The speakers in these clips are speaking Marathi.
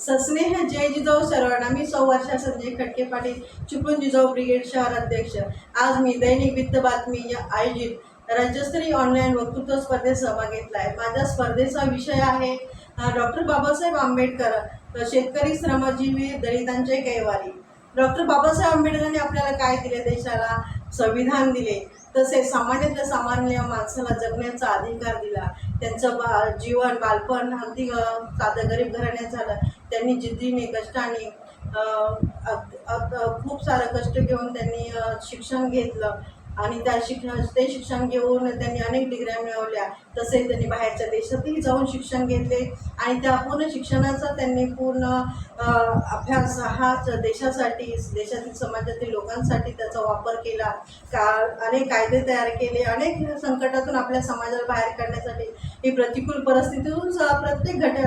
सस्नेह जय जिजाऊ सर्वांना मी सौ वर्षा संजय खटके पाटील चिपळूण जिजाऊ ब्रिगेड शहर अध्यक्ष. आज मी दैनिक वित्त बातमी या आयोजित राज्यस्तरीय ऑनलाईन वक्तृत्व स्पर्धेत सहभाग घेतला आहे माझ्या स्पर्धेचा विषय आहे डॉक्टर बाबासाहेब आंबेडकर शेतकरी श्रमजीवी दलितांचे कैवारी. डॉक्टर बाबासाहेब आंबेडकरांनी आपल्याला काय दिले? देशाला संविधान दिले. तसेच समाजातल्या सामान्य माणसाला जगण्याचा अधिकार दिला. त्यांचं बा जीवन बालपण अगदी साधं गरीब घराण्यात झालं. त्यांनी जिद्दीने कष्टाने खूप सारं कष्ट घेऊन त्यांनी शिक्षण घेतलं. आणि त्या शिक्षण ते शिक्षण घेऊन त्यांनी अनेक डिग्र्या मिळवल्या. तसेच त्यांनी बाहेरच्या देशातही जाऊन शिक्षण घेतले. आणि त्या पूर्ण शिक्षणाचा त्यांनी पूर्ण अभ्यास हा देशासाठी देशातील समाजातील लोकांसाठी त्याचा वापर केला. का अनेक कायदे तयार केले. अनेक संकटातून आपल्या समाजाला बाहेर काढण्यासाठी ही प्रतिकूल परिस्थितीतून प्रत्येक घट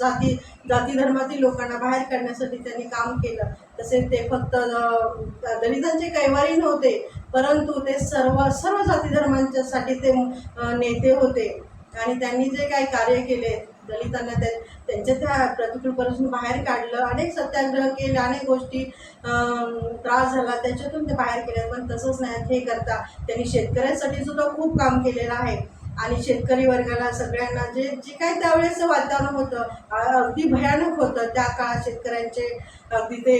जाती जाती धर्मातील लोकांना बाहेर काढण्यासाठी त्यांनी काम केलं. तसेच ते फक्त दलितांचे कैवारी नव्हते. परंतु ते सर्व सर्व जाती धर्मांच्यासाठी ते नेते होते. आणि त्यांनी जे काही कार्य केले दलितांना त्या त्यांच्या त्या प्रतिकूल परिस्थितीतून बाहेर काढलं अनेक सत्याग्रह केले अनेक गोष्टी त्रास झाला त्याच्यातून ते बाहेर केले. पण तसंच नाही हे करता त्यांनी शेतकऱ्यांसाठी सुद्धा खूप काम केलेलं आहे. आणि शेतकरी वर्गाला सगळ्यांना जे जे काही त्यावेळेस वातावरण होतं अगदी भयानक होतं त्या काळात शेतकऱ्यांचे अगदी ते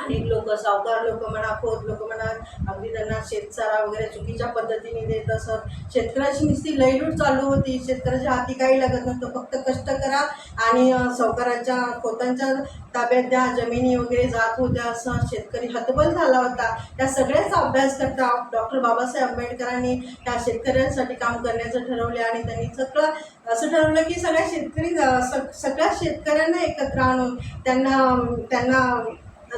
अनेक लोक सावकार लोक म्हणा खोत लोक म्हणा अगदी त्यांना शेतसारा वगैरे चुकीच्या पद्धतीने देत असत. शेतकऱ्याची नुसती लयलूट चालू होती. शेतकऱ्याच्या हाती काही लागत नव्हतं. फक्त कष्ट करा आणि सावकारांच्या खोतांच्या ताब्यात द्या जमिनी वगैरे जात होत्या असं शेतकरी हतबल झाला होता. त्या सगळ्याचा अभ्यास करता डॉक्टर बाबासाहेब आंबेडकरांनी त्या शेतकऱ्यांसाठी काम करण्याचं ठरवले आणि त्यांनी सगळं असं ठरवलं की सगळ्या शेतकरी सग- सगळ्या शेतकऱ्यांना एकत्र आणून त्यांना त्यांना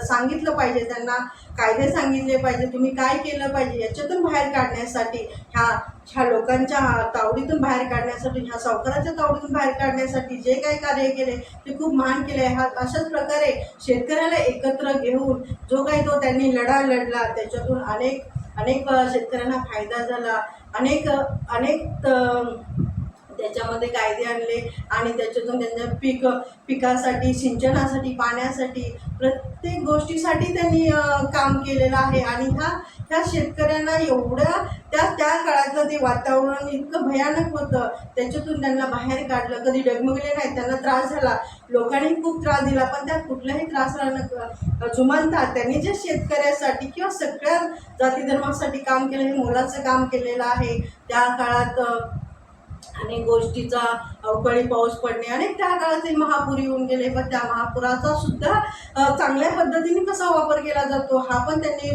सांगितलं पाहिजे त्यांना कायदे सांगितले पाहिजे तुम्ही काय केलं पाहिजे याच्यातून बाहेर काढण्यासाठी ह्या ह्या लोकांच्या तावडीतून बाहेर काढण्यासाठी ह्या सावकाराच्या तावडीतून बाहेर काढण्यासाठी जे काही कार्य केले ते खूप महान केले. हा अशाच प्रकारे शेतकऱ्याला एकत्र घेऊन जो काही तो त्यांनी लढा लढला त्याच्यातून अनेक अनेक शेतकऱ्यांना फायदा झाला. अनेक अनेक त्याच्यामध्ये कायदे आणले आणि त्याच्यातून त्यांच्या पीक पिकासाठी सिंचनासाठी पाण्यासाठी प्रत्येक गोष्टीसाठी त्यांनी काम केलेलं आहे. आणि ह्या ह्या शेतकऱ्यांना एवढ्या त्या त्या काळातलं ते वातावरण इतकं भयानक होतं. त्याच्यातून त्यांना बाहेर काढलं. कधी डगमगले नाही त्यांना त्रास झाला. लोकांनी खूप त्रास दिला. पण त्या कुठल्याही त्रासाला न जुमानतात त्यांनी जे शेतकऱ्यासाठी किंवा सगळ्या जाती धर्मासाठी काम केलं हे मोलाचं काम केलेलं आहे. त्या काळात आणि अनेक गोष्टीचा अवकाळी पाऊस पडणे. अनेक त्या काळातील महापूर येऊन गेले पण त्या महापुराचा सुद्धा चांगल्या पद्धतीने कसा वापर केला जातो हा पण त्यांनी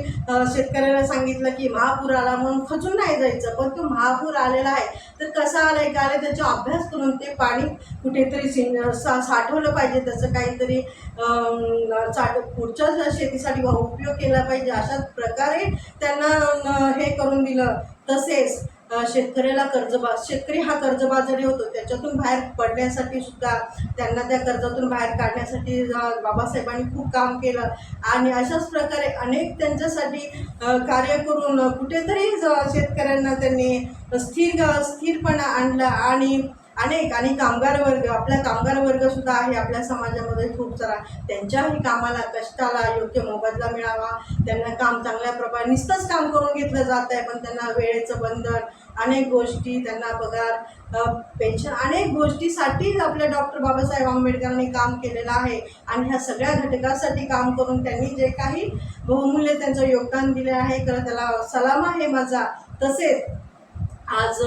शेतकऱ्याला सांगितलं की महापूर आला म्हणून खचून नाही जायचं पण तो महापूर आलेला आहे. तर कसा आलाय का आलाय त्याचा अभ्यास करून ते पाणी कुठेतरी सिं सा साठवलं पाहिजे त्याचं काहीतरी साठ पुढच्या शेतीसाठी उपयोग केला पाहिजे अशाच प्रकारे त्यांना हे करून दिलं. तसेच शेतकऱ्याला कर्जबा शेतकरी हा कर्जबाजारी होतो त्याच्यातून बाहेर पडण्यासाठी सुद्धा त्यांना त्या कर्जातून बाहेर काढण्यासाठी बाबासाहेबांनी खूप काम केलं. आणि अशाच प्रकारे अनेक त्यांच्यासाठी कार्य करून कुठेतरी शेतकऱ्यांना त्यांनी स्थिर स्थिरपणा आणला आणि अनेक आणि कामगार वर्ग आपला कामगार वर्ग सुद्धा आहे आपल्या समाजामध्ये खूप सारा. त्यांच्याही कामाला कष्टाला योग्य मोबदला मिळावा. त्यांना काम चांगल्या प्रमाणे नुसतंच काम करून घेतलं जात आहे पण त्यांना वेळेचं बंधन अनेक गोष्टी त्यांना पगार पेन्शन अनेक गोष्टीसाठी आपल्या डॉक्टर बाबासाहेब आंबेडकरांनी काम केलेलं आहे. आणि ह्या सगळ्या घटकासाठी काम करून त्यांनी जे काही बहुमूल्य त्यांचं योगदान दिले आहे तर त्याला सलाम आहे माझा. तसेच आज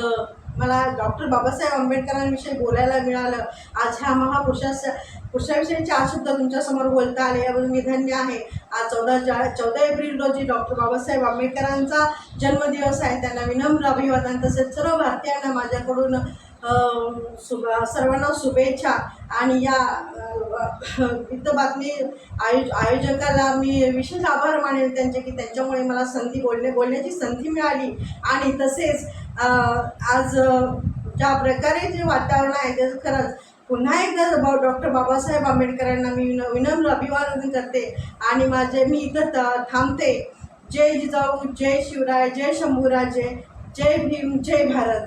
मला डॉक्टर बाबासाहेब आंबेडकरांविषयी बोलायला मिळालं. आज ह्या महापुरुषाच्या पुरुषाविषयी चार शब्द तुमच्यासमोर बोलता आले याबद्दल मी धन्य आहे. आज चौदा जा चौदा एप्रिल रोजी डॉक्टर बाबासाहेब आंबेडकरांचा जन्मदिवस आहे. त्यांना विनम्र अभिवादन तसेच सर्व भारतीयांना माझ्याकडून शुभ सर्वांना शुभेच्छा. आणि या अ, वृत्त बातमी आयोज आयोजकाला मी विशेष आभार मानेल त्यांचे की त्यांच्यामुळे मला संधी बोलणे बोलण्याची संधी मिळाली. आणि तसेच आज ज्या प्रकारे जे वातावरण आहे त्याचं खरंच पुन्हा एकदा बा डॉक्टर बाबासाहेब आंबेडकरांना मी विन विनम्र अभिवादन करते. आणि माझे मी इथं त- थांबते. जय जिजाऊ जय शिवराय जय शंभूराजे जय भीम जय भारत.